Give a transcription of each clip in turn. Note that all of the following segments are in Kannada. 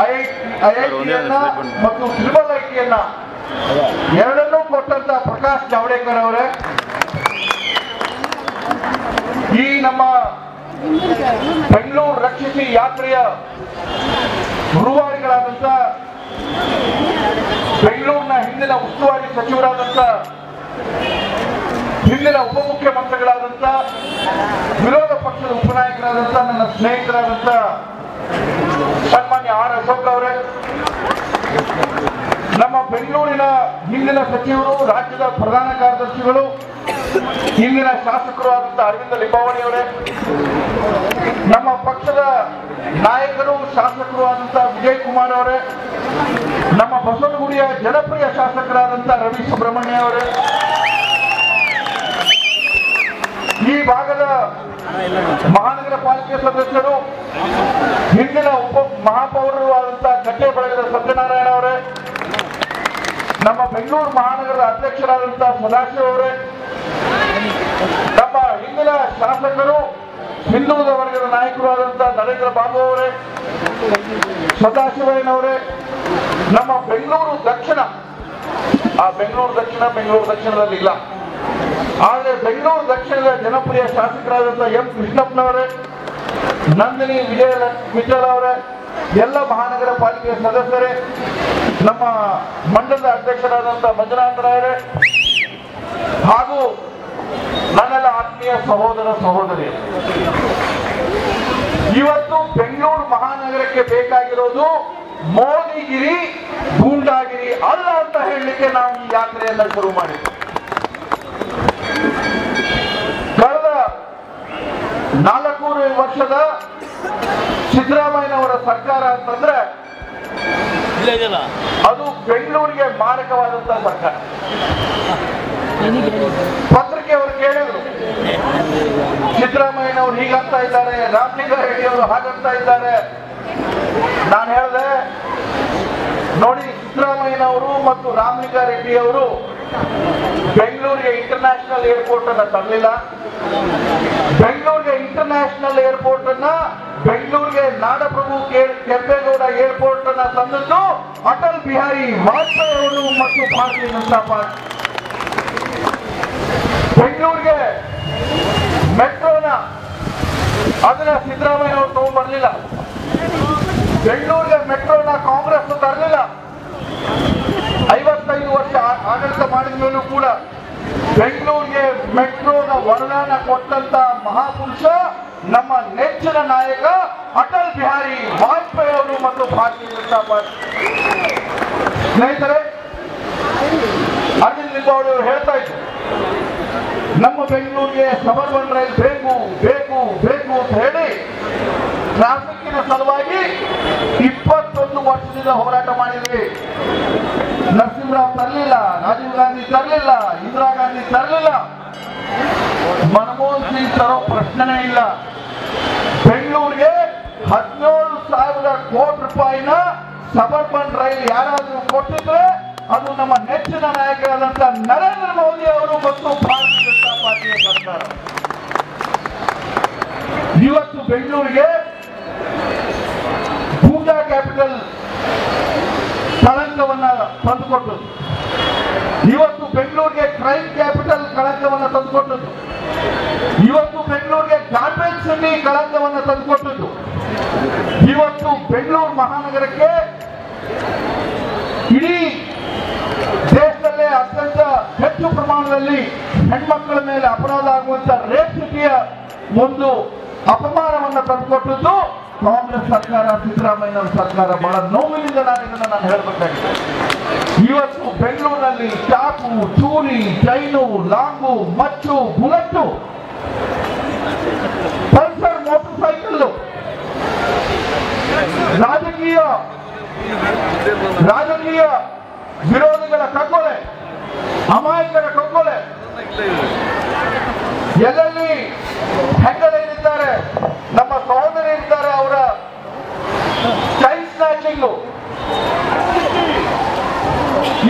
ಐಐಟಿಯನ್ನ ಮತ್ತು ಟ್ರಿಬಲ್ ಐಟಿಯನ್ನ ಎರಡನ್ನೂ ಕೊಟ್ಟಂತ ಪ್ರಕಾಶ್ ಜಾವಡೇಕರ್ ಅವರೇ. ಈ ನಮ್ಮ ಬೆಂಗಳೂರು ರಕ್ಷಿಸಿ ಯಾತ್ರೆಯ ಗುರುವಾರಿಗಳಾದಂತ ಬೆಂಗಳೂರಿನ ಹಿಂದಿನ ಉಸ್ತುವಾರಿ ಸಚಿವರಾದಂತ ಹಿಂದಿನ ಉಪಮುಖ್ಯಮಂತ್ರಿಗಳಾದಂತ ವಿರೋಧ ಪಕ್ಷದ ಉಪನಾಯಕರಾದಂತ ನನ್ನ ಸ್ನೇಹಿತರಾದಂತ ಸನ್ಮಾನ್ಯ ಆರ್ ಅಶೋಕ್ ಅವರೇ, ನಮ್ಮ ಬೆಂಗಳೂರಿನ ಹಿಂದಿನ ಸಚಿವರು, ರಾಜ್ಯದ ಪ್ರಧಾನ ಕಾರ್ಯದರ್ಶಿಗಳು, ಹಿಂದಿನ ಶಾಸಕರು ಆದಂತಹ ಅರವಿಂದ ಲಿಂಬಾವಳಿ ಅವರೇ, ನಮ್ಮ ಪಕ್ಷದ ನಾಯಕರು, ಶಾಸಕರು ಆದಂತಹ ವಿಜಯ್ ಕುಮಾರ್ ಅವರೇ, ನಮ್ಮ ಬಸವನಗುಡಿಯ ಜನಪ್ರಿಯ ಶಾಸಕರಾದಂತಹ ರವಿ ಸುಬ್ರಹ್ಮಣ್ಯ ಅವರೇ, ಈ ಭಾಗದ ಮಹಾನಗರ ಪಾಲಿಕೆ ಸದಸ್ಯರು ಹಿಂದಿನ ಉಪ ಮಹಾಪೌರರು ಆದಂತಹ ಕಟ್ಟೆ ಬಳಗದ ಸತ್ಯನಾರಾಯಣ ಅವರೇ, ನಮ್ಮ ಬೆಂಗಳೂರು ಮಹಾನಗರದ ಅಧ್ಯಕ್ಷರಾದಂತಹ ಸದಾಶಿವ ಅವರೇ, ನಮ್ಮ ಹಿಂದಿನ ಶಾಸಕರು ಹಿಂದುಳಿದ ವರ್ಗದ ನಾಯಕರು ಆದಂತಹ ನರೇಂದ್ರ ಬಾಬು ಅವರೇ, ಸದಾಶಿವಯ್ಯನವರೇ, ನಮ್ಮ ಬೆಂಗಳೂರು ದಕ್ಷಿಣ, ಆ ಬೆಂಗಳೂರು ದಕ್ಷಿಣ ಬೆಂಗಳೂರು ದಕ್ಷಿಣದಲ್ಲಿ ಇಲ್ಲ. ಆದರೆ ಬೆಂಗಳೂರು ದಕ್ಷಿಣದ ಜನಪ್ರಿಯ ಶಾಸಕರಾದಂತಹ ಎಂ ಕೃಷ್ಣಪ್ಪನವರೇ ನಂದಿನಿ ವಿಜಯ ಮಿಠಲ್ ಅವರೇ, ಎಲ್ಲ ಮಹಾನಗರ ಪಾಲಿಕೆಯ ಸದಸ್ಯರೇ, ನಮ್ಮ ಮಂಡಲದ ಅಧ್ಯಕ್ಷರಾದಂತ ಮಂಜುನಾಥ ರಾಯರೇ ಹಾಗೂ ನನ್ನೆಲ್ಲ ಆತ್ಮೀಯ ಸಹೋದರ ಸಹೋದರಿ. ಇವತ್ತು ಬೆಂಗಳೂರು ಮಹಾನಗರಕ್ಕೆ ಬೇಕಾಗಿರೋದು ಮೋದಿಗಿರಿ, ಗೂಂಡಾಗಿರಿ ಅಲ್ಲ ಅಂತ ಹೇಳಲಿಕ್ಕೆ ನಾವು ಈ ಯಾತ್ರೆಯನ್ನ ಶುರು ಮಾಡಿದ್ವಿ. ಕಳೆದ ನಾಲ್ಕೂರು ವರ್ಷದ ಸಿದ್ದರಾಮಯ್ಯನವರ ಸರ್ಕಾರ ಅಂತಂದ್ರೆ ಅದು ಬೆಂಗಳೂರಿಗೆ ಮಾರಕವಾದಂತ ಸರ್ಕಾರ. ಪತ್ರಿಕೆ ಅವರು ಕೇಳಿದ್ರು. ಸಿದ್ದರಾಮಯ್ಯನವರು ಹೀಗಂತ ಇದ್ದಾರೆ ರಾಮಲಿಂಗಾರೆಡ್ಡಿ ಅವರು ಹಾಗಂತ ಇದ್ದಾರೆ. ನಾನು ಹೇಳಿದೆ ನೋಡಿ ಸಿದ್ದರಾಮಯ್ಯನವರು ಮತ್ತು ರಾಮಲಿಂಗಾರೆಡ್ಡಿ ಅವರು ಬೆಂಗಳೂರಿಗೆ ಇಂಟರ್ನ್ಯಾಷನಲ್ ಏರ್ಪೋರ್ಟ್ ಅನ್ನ ತರಲಿಲ್ಲ. ಬೆಂಗಳೂರಿಗೆ ಇಂಟರ್ನ್ಯಾಷನಲ್ ಏರ್ಪೋರ್ಟ್ ಅನ್ನ ಬೆಂಗಳೂರಿಗೆ ನಾಡಪ್ರಭು ಕೆಂಪೇಗೌಡ ಏರ್ಪೋರ್ಟ್ ಅನ್ನ ತಂದದ್ದು ಅಟಲ್ ಬಿಹಾರಿ ವಾಜಪೇಯಿ ಅವರು ಮತ್ತು ಭಾರತೀಯ ಜನತಾ ಬೆಂಗಳೂರಿಗೆ ಮೆಟ್ರೋನ ಅದನ್ನ ಸಿದ್ದರಾಮಯ್ಯ ಅವರು ತಗೊಂಡ್ಬರ್ಲಿಲ್ಲ. ಬೆಂಗಳೂರಿಗೆ ಮೆಟ್ರೋನ ಕಾಂಗ್ರೆಸ್ ತರಲಿಲ್ಲ. ಐವತ್ತೈದು ವರ್ಷ ಆಡಳಿತ ಮಾಡಿದ ಮೇಲೂ ಕೂಡ ಬೆಂಗಳೂರಿಗೆ ಮೆಟ್ರೋನ ವರದಾನ ಕೊಟ್ಟಂತ ಮಹಾಪುರುಷ, ನಮ್ಮ ನೆಚ್ಚಿನ ನಾಯಕ ಅಟಲ್ ಬಿಹಾರಿ ವಾಜಪೇಯಿ ಅವರು ಮತ್ತು ಭಾರತೀಯ ಜನತಾ ಪಾರ್ಟಿ. ಸ್ನೇಹಿತರೆ, ಅರವಿಂದ್ ಲಿಂಬಾವಳಿ ಅವರು ಹೇಳ್ತಾ ಇದ್ರು, ನಮ್ಮ ಬೆಂಗಳೂರಿಗೆ ಸಬರ್ಬನ್ ರೈಲ್ ಬೇಕು ಬೇಕು ಬೇಕು ಅಂತ ಹೇಳಿ ಟ್ರಾಫಿಕ್ಕಿನ ಸಲುವಾಗಿ ಇಪ್ಪತ್ತೊಂದು ವರ್ಷದಿಂದ ಹೋರಾಟ ಮಾಡಿದ್ವಿ. ನರಸಿಂಹರಾವ್ ತರಲಿಲ್ಲ, ರಾಜೀವ್ ಗಾಂಧಿ ತರಲಿಲ್ಲ, ಇಂದಿರಾ ಗಾಂಧಿ ತರಲಿಲ್ಲ. ಮನಮೋಹನ್ ಸಿಂಗ್ ತರೋ ಪ್ರಶ್ನೆನೇ ಇಲ್ಲ. ಬೆಂಗಳೂರಿಗೆ ಹದಿನೇಳು ಸಾವಿರ ಕೋಟಿ ರೂಪಾಯಿನ ಸಬರ್ಬನ್ ರೈಲ್ ಯಾರಾದರೂ ಕೊಟ್ಟಿದ್ರೆ ಅದು ನಮ್ಮ ನೆಚ್ಚಿನ ನಾಯಕರಾದಂತ ನರೇಂದ್ರ ಮೋದಿ ಅವರು ಮತ್ತು ಭಾರತೀಯ ಜನತಾ ಪಾರ್ಟಿಯ ಸರ್ಕಾರ. ಇವತ್ತು ಬೆಂಗಳೂರಿಗೆ ಪೂಜಾ ಕ್ಯಾಪಿಟಲ್ ಕಳಂಕವನ್ನ ತಂದುಕೊಟ್ಟದ್ದು ಇವತ್ತು ಬೆಂಗಳೂರಿಗೆ ಕ್ರೈಮ್ ಕ್ಯಾಪಿಟಲ್ ಕಳಂಕವನ್ನ ತಂದುಕೊಟ್ಟದ್ದು. ಇವತ್ತು ಬೆಂಗಳೂರಿಗೆ ಗಾರ್ಮೆಂಟ್ ಸಿಟಿ ಕಳಂಕವನ್ನ ತಂದುಕೊಟ್ಟದ್ದು. ಇವತ್ತು ಬೆಂಗಳೂರು ಮಹಾನಗರಕ್ಕೆ ಇಡೀ ದೇಶದಲ್ಲೇ ಅತ್ಯಂತ ಹೆಚ್ಚು ಪ್ರಮಾಣದಲ್ಲಿ ಹೆಣ್ಮಕ್ಕಳ ಮೇಲೆ ಅಪರಾಧ ಆಗುವಂತ ರೇಪ್ ಸಿಟಿಯ ಒಂದು ಅಪಮಾನವನ್ನ ತಂದುಕೊಟ್ಟದ್ದು. ಕಾಂಗ್ರೆಸ್ ಸರ್ಕಾರ ಸಿದ್ದರಾಮಯ್ಯ ಸರ್ಕಾರ ಬಹಳ ನೋವಿನಿಂದ ನಾನು ಇದನ್ನು ನಾನು ಹೇಳಬೇಕಾಗಿದೆ. ಇವತ್ತು ಬೆಂಗಳೂರಿನಲ್ಲಿ ಚಾಕು, ಚೂರಿ, ಚೈನು, ಲಾಂಗು, ಮಚ್ಚು, ಬುಲೆಟ್ಟು.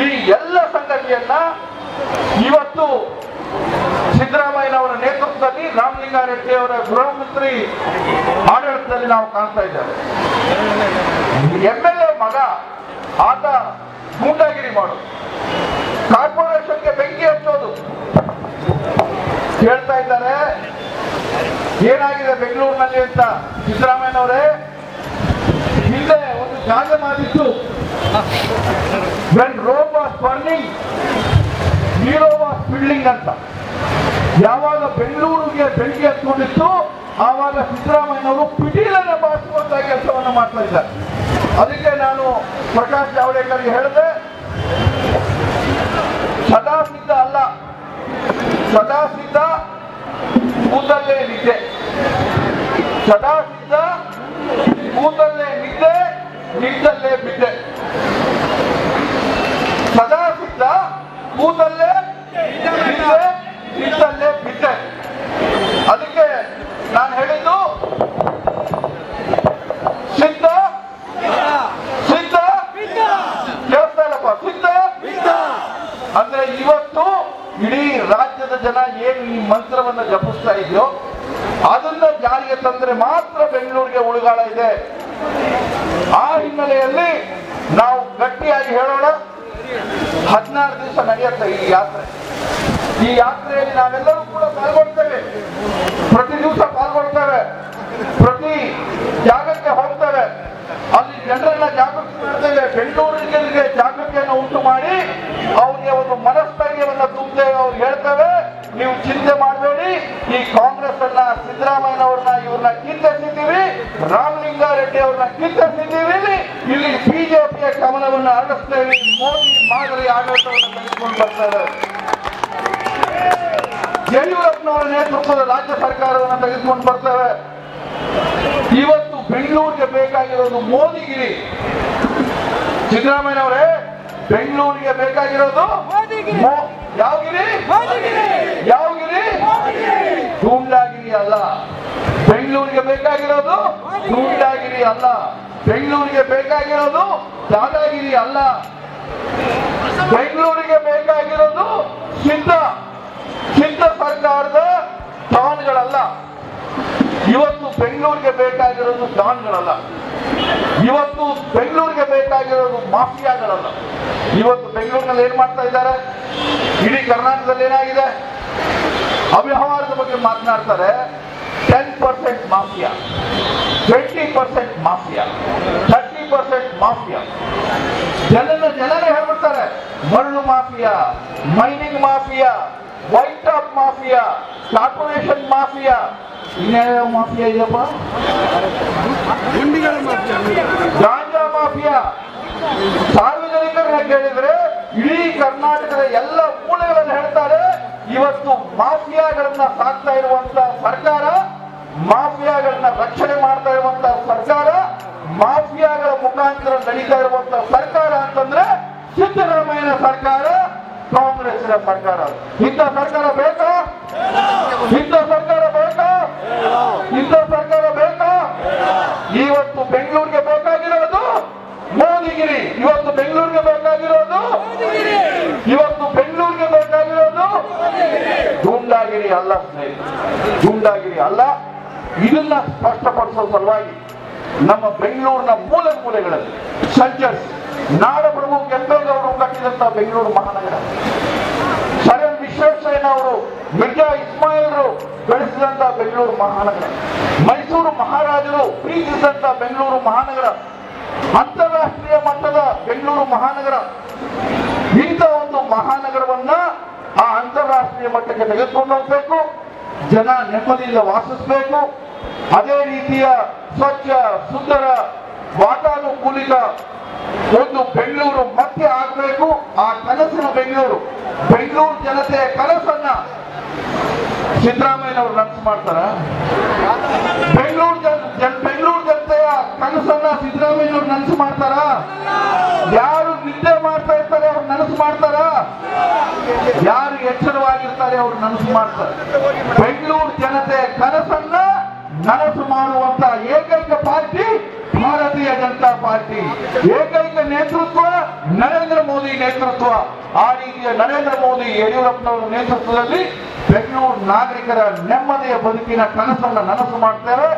ಈ ಎಲ್ಲ ಸಂಗತಿಯನ್ನ ಇವತ್ತು ಸಿದ್ದರಾಮಯ್ಯನವರ ನೇತೃತ್ವದಲ್ಲಿ ರಾಮಲಿಂಗಾರೆಡ್ಡಿ ಅವರ ಗೃಹ ಮಂತ್ರಿ ಆಡಳಿತದಲ್ಲಿ ನಾವು ಕಾಣ್ತಾ ಇದ್ದೇವೆ. ಎಂ ಎಲ್ ಎ ಮಗ, ಆತ ಗೂಂಡಾಗಿರಿ ಮಾಡು. ಕಾರ್ಪೊರೇಷನ್ಗೆ ಬೆಂಕಿ ಹಚ್ಚೋದು. ಹೇಳ್ತಾ ಇದ್ದಾರೆ, ಏನಾಗಿದೆ ಬೆಂಗಳೂರಿನಲ್ಲಿ ಅಂತ ಸಿದ್ದರಾಮಯ್ಯನವರೇ? ಜಾಗ when Rome was burning hero was building ಅಂತ. ಯಾವಾಗ ಬೆಂಗಳೂರಿಗೆ ಬೆಂಕಿ ಹತ್ಕೊಂಡಿತ್ತು, ಆವಾಗ ಸಿದ್ದರಾಮಯ್ಯನವರು ಪಿಟೀಲನ್ನ ಬಾರಿಸುವಂತಹ ಕೆಲಸವನ್ನು ಮಾಡ್ತಾ ಇದ್ದಾರೆ. ಅದಕ್ಕೆ ನಾನು ಪ್ರಕಾಶ್ ಜಾವಡೇಕರ್ಗೆ ಹೇಳಿದೆ ಸದಾ ಸಿದ್ಧ ಅಲ್ಲ ಸದಾ ಸಿದ್ಧ ಕೂದಲ್ಲೇ ನಿದ್ದೆ. ಸದಾ ಸಿದ್ಧ ಕೂದಲ್ಲೇ ನಿದ್ದೆ. ನಿದ್ದಲ್ಲೇ ಬಿದ್ದೆ. ಸದಾ ಸುತ್ತ ಕೂತಲ್ಲೇ ನಿಂತಲ್ಲೇ ನಿದ್ದಲ್ಲೇ ಬಿದ್ದೆ. ಅದಕ್ಕೆ ನಾನು ಹೇಳಿದ್ದು, ಸಿದ್ಧ ಸಿದ್ಧ ಕೇಳ್ತಾ ಇಲ್ಲಪ್ಪ ಸಿದ್ಧ. ಅಂದ್ರೆ ಇವತ್ತು ಇಡೀ ರಾಜ್ಯದ ಜನ ಏನು ಈ ಮಂತ್ರವನ್ನ ಜಪಿಸ್ತಾ ಇದೆಯೋ, ಅದನ್ನ ಜಾರಿಗೆ ತಂದ್ರೆ ಮಾತ್ರ ಬೆಂಗಳೂರಿಗೆ ಉಳಿಗಾಳ ಇದೆ. ಆ ಹಿನ್ನೆಲೆಯಲ್ಲಿ ನಾವು ಗಟ್ಟಿಯಾಗಿ ಹೇಳೋಣ. ಹದಿನಾರು ದಿವಸ ನಡೆಯುತ್ತೆ ಈ ಯಾತ್ರೆ. ಈ ಯಾತ್ರೆಯಲ್ಲಿ ನಾವೆಲ್ಲರೂ ಕೂಡ ಪಾಲ್ಗೊಳ್ತೇವೆ. ಪ್ರತಿ ದಿವಸ ಪಾಲ್ಗೊಳ್ತೇವೆ. ಪ್ರತಿ ಜಾಗಕ್ಕೆ ಹೋಗ್ತೇವೆ. ಅಲ್ಲಿ ಜನರನ್ನ ಜಾಗೃತಿ ಮಾಡ್ತೇವೆ. ಬೆಂಗಳೂರಿಗೆ ಜಾಗೃತಿಯನ್ನು ಉಂಟು ಮಾಡಿ ಅವ್ರಿಗೆ ಒಂದು ಮನಸ್ಥೈರ್ಯವನ್ನ ತುಂಬುತ್ತೇವೆ ಅವ್ರು ಹೇಳ್ತೇವೆ. ನೀವು ಚಿಂತೆ ಮಾಡಬೇಡಿ. ಈ ಕಾಂಗ್ರೆಸ್ ಅನ್ನ ಸಿದ್ದರಾಮಯ್ಯನವ್ರನ್ನ ಇವ್ರನ್ನ ಕಿತ್ತೆಸಿದ್ದೀವಿ ರಾಮಲಿಂಗಾರೆಡ್ಡಿ ಅವ್ರನ್ನ ಕಿತ್ತೆಸಿದ್ದೀವಿ ಇಲ್ಲಿ ಬಿಜೆಪಿಯ ಗಮನವನ್ನು ಹರಡಿಸ್ತೇವೆ. ಮೋದಿ ಮಾದರಿ ಆಡಳಿತವನ್ನು ತೆಗೆದುಕೊಂಡು ಬರ್ತಾರೆ ಯಡಿಯೂರಪ್ಪನವರ ನೇತೃತ್ವದ ರಾಜ್ಯ ಸರ್ಕಾರವನ್ನು ತೆಗೆದುಕೊಂಡು ಬರ್ತೇವೆ ಇವತ್ತು ಬೆಂಗಳೂರಿಗೆ ಬೇಕಾಗಿರೋದು ಮೋದಿಗಿರಿ. ಸಿದ್ದರಾಮಯ್ಯನವರೇ ಬೆಂಗಳೂರಿಗೆ ಬೇಕಾಗಿರೋದು ಯಾವಗಿರಿ? ಯಾವಗಿರಿ? ಯಾವ ಗಿರಿ ಗೂಂಡಾಗಿರಿ ಅಲ್ಲ. ಬೆಂಗಳೂರಿಗೆ ಬೇಕಾಗಿರೋದು ಗೂಂಡಾಗಿರಿ ಅಲ್ಲ. ಬೆಂಗಳೂರಿಗೆ ಬೇಕಾಗಿರೋದು ದಾದಾಗಿರಿ ಅಲ್ಲ. ಬೆಂಗಳೂರಿಗೆ ಬೇಕಾಗಿರೋದು ಸಿದ್ಧ ಸಿದ್ಧ ಸರ್ಕಾರದ ಡಾನ್ಗಳಲ್ಲ ಇವತ್ತು ಬೆಂಗಳೂರಿಗೆ ಬೇಕಾಗಿರೋದು ಡಾನ್ಗಳಲ್ಲ ಇವತ್ತು ಬೆಂಗಳೂರಿಗೆ ಬೇಕಾಗಿರೋದು ಮಾಫಿಯಾಗಳಲ್ಲ. ಇವತ್ತು ಬೆಂಗಳೂರಿನಲ್ಲಿ ಏನ್ ಮಾಡ್ತಾ ಇದ್ದಾರೆ? ಇಡೀ ಕರ್ನಾಟಕದಲ್ಲಿ ಏನಾಗಿದೆ? ಅವ್ಯವಹಾರದ ಬಗ್ಗೆ ಮಾತನಾಡ್ತಾರೆ. Ten percent mafia. Twenty percent mafia. Thirty percent mafia. ಜನನ ಜನರೇ ಹೇಳ್ಬಿಡ್ತಾರೆ. ಮರಳು mafia, mining mafia white top mafia corporation mafia ಇನ್ಯಾವ ಮಾಫಿಯಾ ಇದೆಯಪ್ಪ? ಗಾಂಜಾ ಮಾಫಿಯಾ ಸಾರ್ವಜನಿಕರನ್ನ ಕೇಳಿದ್ರೆ ಇಡೀ ಕರ್ನಾಟಕದ ಎಲ್ಲ ಮೂಲೆಗಳನ್ನು ಹೇಳ್ತಾರೆ ಇವತ್ತು ಮಾಫಿಯಾಗಳನ್ನ ಸಾಕ್ತಾ ಇರುವಂತ ಸರ್ಕಾರ ಮಾಫಿಯಾಗಳನ್ನ ರಕ್ಷಣೆ ಮಾಡ್ತಾ ಇರುವಂತ ಸರ್ಕಾರ ಮಾಫಿಯಾಗಳ ಮುಖಾಂತರ ನಡೀತಾ ಇರುವಂತ ಸರ್ಕಾರ ಅಂತಂದ್ರೆ ಸಿದ್ದರಾಮಯ್ಯನ ಸರ್ಕಾರ ಕಾಂಗ್ರೆಸ್ಸಿನ ಸರ್ಕಾರ. ಇಂಥ ಸರ್ಕಾರ ಬೇಕಾ? ಇಂಥ ಸರ್ಕಾರ ಬೇಕಾ? ಇಂಥ ಸರ್ಕಾರ ಬೇಕಾ? ಇವತ್ತು ಬೆಂಗಳೂರಿಗೆ ಬೇಕಾಗಿರೋದು ಮೋದಿಗಿರಿ. ಇವತ್ತು ಬೆಂಗಳೂರಿಗೆ ಬೇಕಾಗಿರೋದು ಇವತ್ತು ಬೆಂಗಳೂರಿಗೆ ಬೇಕಾಗಿರೋದು ಗೂಂಡಾಗಿರಿ ಅಲ್ಲ ಗೂಂಡಾಗಿರಿ ಅಲ್ಲ. ಇದನ್ನ ಸ್ಪಷ್ಟಪಡಿಸೋ ಸಲುವಾಗಿ ನಮ್ಮ ಬೆಂಗಳೂರಿನ ಮೂಲೆ ಮೂಲೆಗಳಲ್ಲಿ ಸಂಚರಿಸಿ ನಾಡಪ್ರಭು ಕೆಂಪೇಗೌಡರು ಕಟ್ಟಿದಂತ ಬೆಂಗಳೂರು ಮಹಾನಗರ. ಸರ್ ಎಂ ವಿಶ್ವೇಶ್ವರಯ್ಯನ ಅವರು, ಮಿರ್ಜಾ ಇಸ್ಮಾಯಿಲ್ರು ಬೆಳೆಸಿದಂತ ಬೆಂಗಳೂರು ಮಹಾನಗರ. ಮೈಸೂರು ಮಹಾರಾಜರು ಪ್ರೀತಿಸಿದಂತ ಬೆಂಗಳೂರು ಮಹಾನಗರ. ಅಂತಾರಾಷ್ಟ್ರೀಯ ಮಟ್ಟದ ಬೆಂಗಳೂರು ಮಹಾನಗರ. ಇಂಥ ಒಂದು ಮಹಾನಗರವನ್ನ ಆ ಅಂತಾರಾಷ್ಟ್ರೀಯ ಮಟ್ಟಕ್ಕೆ ತೆಗೆದುಕೊಂಡು ಹೋಗ್ಬೇಕು. ಜನ ನೆಮ್ಮದಿಯಿಂದ ವಾಸಿಸಬೇಕು. ಅದೇ ರೀತಿಯ ಸ್ವಚ್ಛ, ಸುಂದರ ವಾತಾನುಕೂಲಿತ ಒಂದು ಬೆಂಗಳೂರು ಮತ್ತೆ ಆಗಬೇಕು. ಆ ಕನಸಿನ ಬೆಂಗಳೂರು. ಬೆಂಗಳೂರು ಜನತೆಯ ಕನಸನ್ನ ಸಿದ್ದರಾಮಯ್ಯನವರು ನನಸು ಮಾಡ್ತಾರ? ಬೆಂಗಳೂರು ಜನ ಬೆಂಗಳೂರು ಜನತೆಯ ಕನಸನ್ನ ಸಿದ್ದರಾಮಯ್ಯನವರು ನನಸು ಮಾಡ್ತಾರ? ಯಾರು ನಿದ್ದೆ ಮಾಡ್ತಾ ಇರ್ತಾರೆ ಅವ್ರು ನನಸು ಮಾಡ್ತಾರ? ಯಾರು ಎಚ್ಚರವಾಗಿರ್ತಾರೆ ಅವ್ರು ನನಸು ಮಾಡ್ತಾರೆ? ಬೆಂಗಳೂರು ಜನತೆಯ ಕನಸನ್ನ ನನಸು ಮಾಡುವಂತ ಏಕೈಕ ಪಾರ್ಟಿ ಭಾರತೀಯ ಜನತಾ ಪಾರ್ಟಿ ಏಕೈಕ ನೇತೃತ್ವ ನರೇಂದ್ರ ಮೋದಿ ನೇತೃತ್ವ. ಆ ರೀತಿಯ ನರೇಂದ್ರ ಮೋದಿ ಯಡಿಯೂರಪ್ಪನವರ ನೇತೃತ್ವದಲ್ಲಿ ಬೆಂಗಳೂರು ನಾಗರಿಕರ ನೆಮ್ಮದಿಯ ಬದುಕಿನ ಕನಸನ್ನ ನನಸು ಮಾಡ್ತೇವೆ.